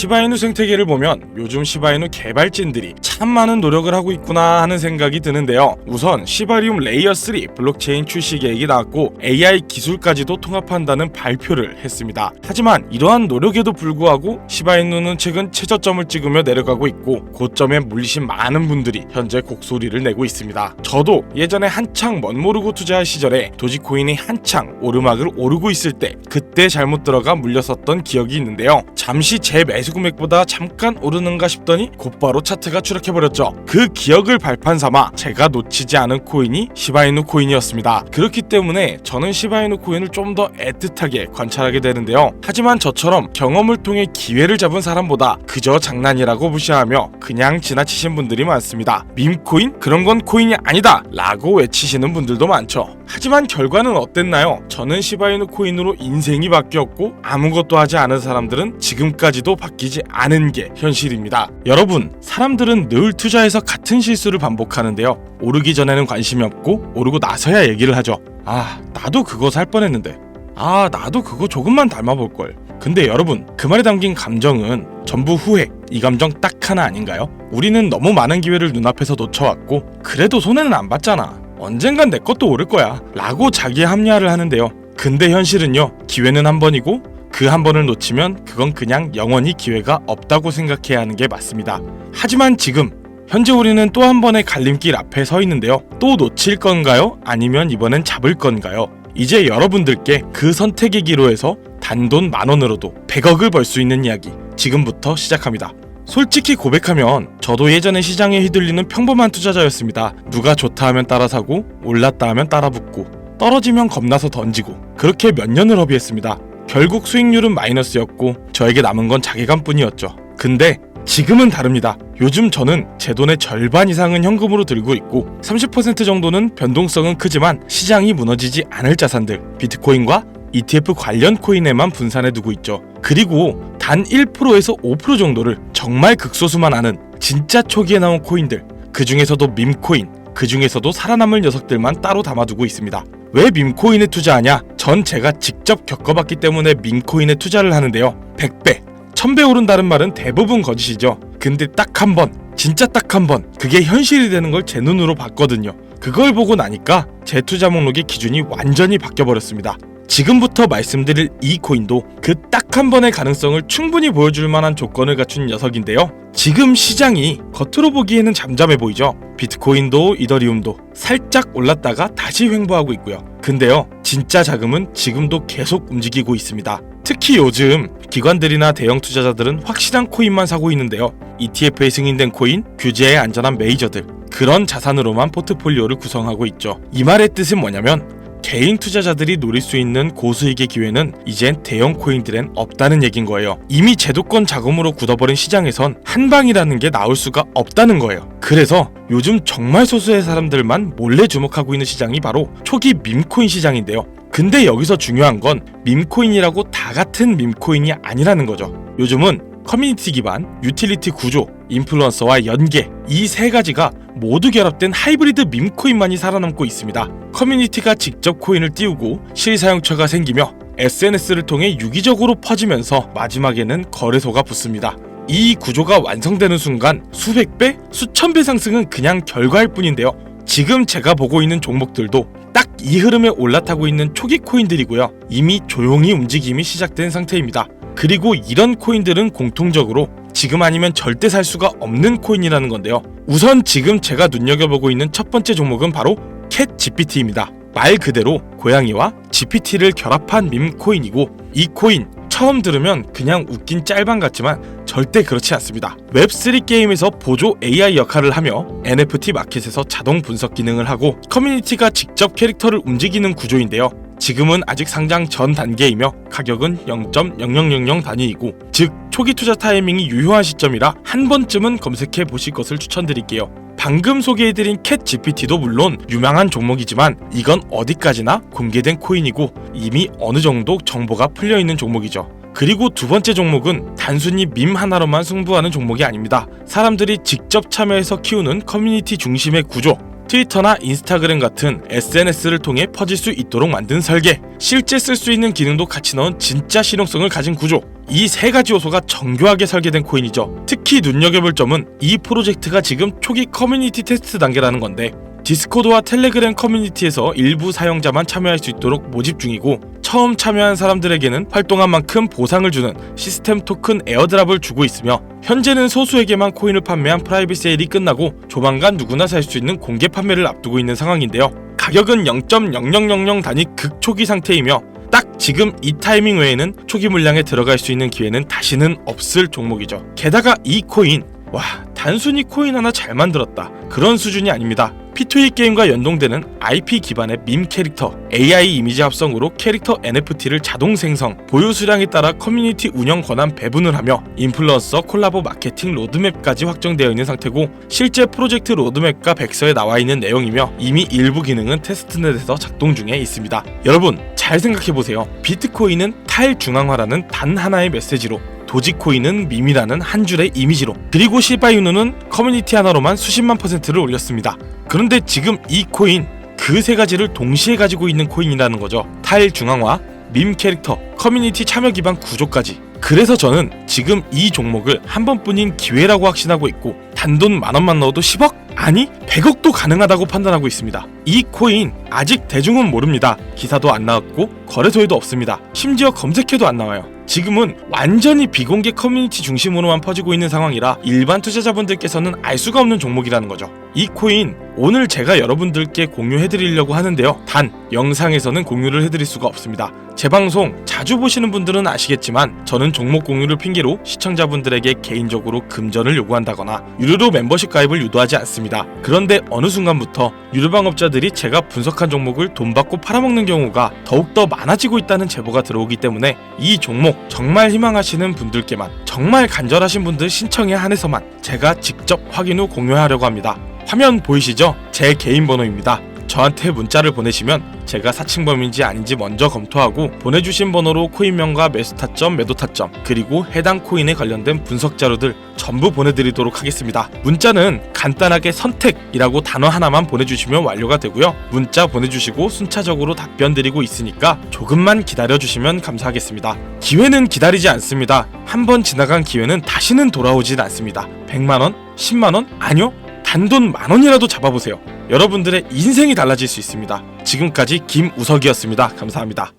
시바이누 생태계를 보면 요즘 시바이누 개발진들이 참 많은 노력을 하고 있구나 하는 생각이 드는데요. 우선 시바리움 레이어 3 블록체인 출시 계획이 나왔고 AI 기술까지도 통합한다는 발표를 했습니다. 하지만 이러한 노력에도 불구하고 시바이누는 최근 최저점을 찍으며 내려가고 있고 고점에 물리신 많은 분들이 현재 곡소리를 내고 있습니다. 저도 예전에 한창 멋 모르고 투자할 시절에 도지코인이 한창 오르막을 오르고 있을 때 그때 잘못 들어가 물렸었던 기억이 있는데요. 잠시 제 매수 금액보다 잠깐 오르는가 싶더니 곧바로 차트가 추락해버렸죠. 그 기억을 발판 삼아 제가 놓치지 않은 코인이 시바이누 코인이었습니다. 그렇기 때문에 저는 시바이누 코인을 좀 더 애틋하게 관찰하게 되는데요. 하지만 저처럼 경험을 통해 기회를 잡은 사람보다 그저 장난이라고 무시하며 그냥 지나치신 분들이 많습니다. 밈코인? 그런 건 코인이 아니다! 라고 외치시는 분들도 많죠. 하지만 결과는 어땠나요? 저는 시바이누 코인으로 인생이 바뀌었고 아무것도 하지 않은 사람들은 지금까지도 바뀌지 않은 게 현실입니다. 여러분, 사람들은 늘 투자에서 같은 실수를 반복하는데요. 오르기 전에는 관심이 없고 오르고 나서야 얘기를 하죠. 아, 나도 그거 살 뻔했는데. 아, 나도 그거 조금만 닮아볼 걸. 근데 여러분, 그 말에 담긴 감정은 전부 후회. 이 감정 딱 하나 아닌가요? 우리는 너무 많은 기회를 눈앞에서 놓쳐왔고 그래도 손해는 안 봤잖아. 언젠간 내 것도 오를 거야. 라고 자기 합리화를 하는데요. 근데 현실은요. 기회는 한 번이고 그 한 번을 놓치면 그건 그냥 영원히 기회가 없다고 생각해야 하는 게 맞습니다. 하지만 지금 현재 우리는 또 한 번의 갈림길 앞에 서 있는데요. 또 놓칠 건가요? 아니면 이번엔 잡을 건가요? 이제 여러분들께 그 선택의 기로에서 단돈 만 원으로도 100억을 벌 수 있는 이야기 지금부터 시작합니다. 솔직히 고백하면 저도 예전에 시장에 휘둘리는 평범한 투자자였습니다. 누가 좋다 하면 따라 사고 올랐다 하면 따라 붙고 떨어지면 겁나서 던지고 그렇게 몇 년을 허비했습니다. 결국 수익률은 마이너스였고 저에게 남은 건 자괴감뿐이었죠. 근데 지금은 다릅니다. 요즘 저는 제 돈의 절반 이상은 현금으로 들고 있고 30% 정도는 변동성은 크지만 시장이 무너지지 않을 자산들 비트코인과 ETF 관련 코인에만 분산해 두고 있죠. 그리고 단 1%에서 5% 정도를 정말 극소수만 아는 진짜 초기에 나온 코인들 그 중에서도 밈코인 그 중에서도 살아남을 녀석들만 따로 담아두고 있습니다. 왜 밈코인에 투자하냐? 전 제가 직접 겪어봤기 때문에 밈코인에 투자를 하는데요. 100배, 1000배 오른다는 말은 대부분 거짓이죠. 근데 딱 한 번, 진짜 딱 한 번, 그게 현실이 되는 걸 제 눈으로 봤거든요. 그걸 보고 나니까 제 투자 목록의 기준이 완전히 바뀌어버렸습니다. 지금부터 말씀드릴 이 코인도 그 딱 한 번의 가능성을 충분히 보여줄 만한 조건을 갖춘 녀석인데요. 지금 시장이 겉으로 보기에는 잠잠해 보이죠. 비트코인도 이더리움도 살짝 올랐다가 다시 횡보하고 있고요. 근데요, 진짜 자금은 지금도 계속 움직이고 있습니다. 특히 요즘 기관들이나 대형 투자자들은 확실한 코인만 사고 있는데요. ETF에 승인된 코인, 규제에 안전한 메이저들, 그런 자산으로만 포트폴리오를 구성하고 있죠. 이 말의 뜻은 뭐냐면 개인 투자자들이 노릴 수 있는 고수익의 기회는 이젠 대형 코인들엔 없다는 얘긴 거예요. 이미 제도권 자금으로 굳어버린 시장에선 한 방이라는 게 나올 수가 없다는 거예요. 그래서 요즘 정말 소수의 사람들만 몰래 주목하고 있는 시장이 바로 초기 밈코인 시장인데요. 근데 여기서 중요한 건 밈코인이라고 다 같은 밈코인이 아니라는 거죠. 요즘은 커뮤니티 기반, 유틸리티 구조, 인플루언서와 연계 이 세 가지가 모두 결합된 하이브리드 밈코인만이 살아남고 있습니다. 커뮤니티가 직접 코인을 띄우고 실사용처가 생기며 SNS를 통해 유기적으로 퍼지면서 마지막에는 거래소가 붙습니다. 이 구조가 완성되는 순간 수백 배, 수천 배 상승은 그냥 결과일 뿐인데요. 지금 제가 보고 있는 종목들도 딱 이 흐름에 올라타고 있는 초기 코인들이고요. 이미 조용히 움직임이 시작된 상태입니다. 그리고 이런 코인들은 공통적으로 지금 아니면 절대 살 수가 없는 코인이라는 건데요. 우선 지금 제가 눈여겨보고 있는 첫 번째 종목은 바로 캣 GPT입니다. 말 그대로 고양이와 GPT를 결합한 밈 코인이고 이 코인 처음 들으면 그냥 웃긴 짤방 같지만 절대 그렇지 않습니다. 웹3 게임에서 보조 AI 역할을 하며 NFT 마켓에서 자동 분석 기능을 하고 커뮤니티가 직접 캐릭터를 움직이는 구조인데요. 지금은 아직 상장 전 단계이며 가격은 0.0000 단위이고 즉 초기 투자 타이밍이 유효한 시점이라 한 번쯤은 검색해 보실 것을 추천드릴게요. 방금 소개해드린 캣 GPT도 물론 유명한 종목이지만 이건 어디까지나 공개된 코인이고 이미 어느 정도 정보가 풀려 있는 종목이죠. 그리고 두 번째 종목은 단순히 밈 하나로만 승부하는 종목이 아닙니다. 사람들이 직접 참여해서 키우는 커뮤니티 중심의 구조, 트위터나 인스타그램 같은 SNS를 통해 퍼질 수 있도록 만든 설계, 실제 쓸 수 있는 기능도 같이 넣은 진짜 실용성을 가진 구조. 이 세 가지 요소가 정교하게 설계된 코인이죠. 특히 눈여겨볼 점은 이 프로젝트가 지금 초기 커뮤니티 테스트 단계라는 건데 디스코드와 텔레그램 커뮤니티에서 일부 사용자만 참여할 수 있도록 모집 중이고 처음 참여한 사람들에게는 활동한 만큼 보상을 주는 시스템 토큰 에어드랍을 주고 있으며 현재는 소수에게만 코인을 판매한 프라이빗 세일이 끝나고 조만간 누구나 살 수 있는 공개 판매를 앞두고 있는 상황인데요. 가격은 0.0000 단위 극초기 상태이며 딱 지금 이 타이밍 외에는 초기 물량에 들어갈 수 있는 기회는 다시는 없을 종목이죠. 게다가 이 코인 와 단순히 코인 하나 잘 만들었다 그런 수준이 아닙니다. P2E 게임과 연동되는 IP 기반의 밈 캐릭터, AI 이미지 합성으로 캐릭터 NFT를 자동 생성, 보유 수량에 따라 커뮤니티 운영 권한 배분을 하며 인플루언서 콜라보 마케팅 로드맵까지 확정되어 있는 상태고 실제 프로젝트 로드맵과 백서에 나와 있는 내용이며 이미 일부 기능은 테스트넷에서 작동 중에 있습니다. 여러분 잘 생각해 보세요. 비트코인은 탈중앙화라는 단 하나의 메시지로 도지코인은 밈이라는 한 줄의 이미지로 그리고 시바이누는 커뮤니티 하나로만 수십만 퍼센트를 올렸습니다. 그런데 지금 이 코인 그 세 가지를 동시에 가지고 있는 코인이라는 거죠. 탈중앙화, 밈 캐릭터, 커뮤니티 참여 기반 구조까지. 그래서 저는 지금 이 종목을 한 번뿐인 기회라고 확신하고 있고 단돈 만 원만 넣어도 10억? 아니 100억도 가능하다고 판단하고 있습니다. 이 코인 아직 대중은 모릅니다. 기사도 안 나왔고 거래소에도 없습니다. 심지어 검색해도 안 나와요. 지금은 완전히 비공개 커뮤니티 중심으로만 퍼지고 있는 상황이라 일반 투자자분들께서는 알 수가 없는 종목이라는 거죠. 이 코인 오늘 제가 여러분들께 공유해드리려고 하는데요. 단 영상에서는 공유를 해드릴 수가 없습니다. 제 방송 자주 보시는 분들은 아시겠지만 저는 종목 공유를 핑계로 시청자분들에게 개인적으로 금전을 요구한다거나 유료로 멤버십 가입을 유도하지 않습니다. 그런데 어느 순간부터 유료방업자들이 제가 분석한 종목을 돈 받고 팔아먹는 경우가 더욱더 많아지고 있다는 제보가 들어오기 때문에 이 종목 정말 희망하시는 분들께만 정말 간절하신 분들 신청에 한해서만 제가 직접 확인 후 공유하려고 합니다. 화면 보이시죠? 제 개인 번호입니다. 저한테 문자를 보내시면 제가 사칭범인지 아닌지 먼저 검토하고 보내주신 번호로 코인명과 매수 타점, 매도 타점, 그리고 해당 코인에 관련된 분석 자료들 전부 보내드리도록 하겠습니다. 문자는 간단하게 선택이라고 단어 하나만 보내주시면 완료가 되고요. 문자 보내주시고 순차적으로 답변 드리고 있으니까 조금만 기다려주시면 감사하겠습니다. 기회는 기다리지 않습니다. 한 번 지나간 기회는 다시는 돌아오진 않습니다. 100만원? 10만원? 아니요. 단돈 만 원이라도 잡아보세요. 여러분들의 인생이 달라질 수 있습니다. 지금까지 김우석이었습니다. 감사합니다.